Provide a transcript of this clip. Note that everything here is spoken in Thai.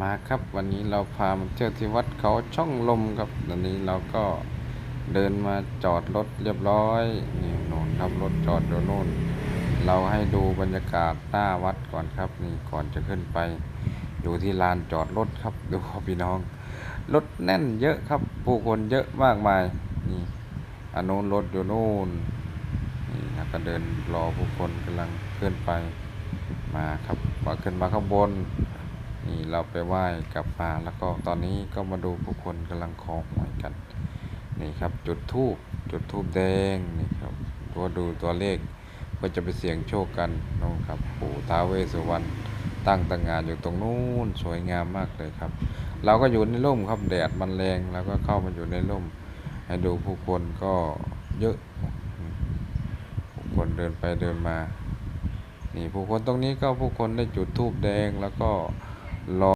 มาครับวันนี้เราพามาเที่ยวที่วัดเขาช่องลมครับวันนี้เราก็เดินมาจอดรถเรียบร้อยนี่โน่นครับรถจอดอยู่โน่น เราให้ดูบรรยากาศหน้าวัดก่อนครับ นี่ก่อนจะขึ้นไป อยู่ที่ลานจอดรถครับดูพี่น้องรถแน่นเยอะครับ ผู้คนเยอะมากมายนี่อันโน้นรถอยู่โน่นนี่แล้วก็เดินรอผู้คนกำลังขึ้นไปมาครับมาขึ้นมาข้างบน นี่เราไปไหว้กลับมาแล้วก็ตอนนี้ก็มาดูผู้คนกำลังขอหวยกัน นี่ครับจุดทูบจุดทูบแดงนี่ครับตัวดูตัวเลขเพื่อจะไปเสี่ยงโชคกันนู่นครับปู่ท้าเวสุวรรณตั้งตั้งงานอยู่ตรงนู้นสวยงามมากเลยครับ เราก็อยู่ในร่มครับแดดมันแรงเราก็เข้ามาอยู่ในร่ม ให้ดูผู้คนก็เยอะผู้คนเดินไปเดินมา นี่ผู้คนตรงนี้ก็ผู้คนได้จุดทูบแดงแล้วก็ รอ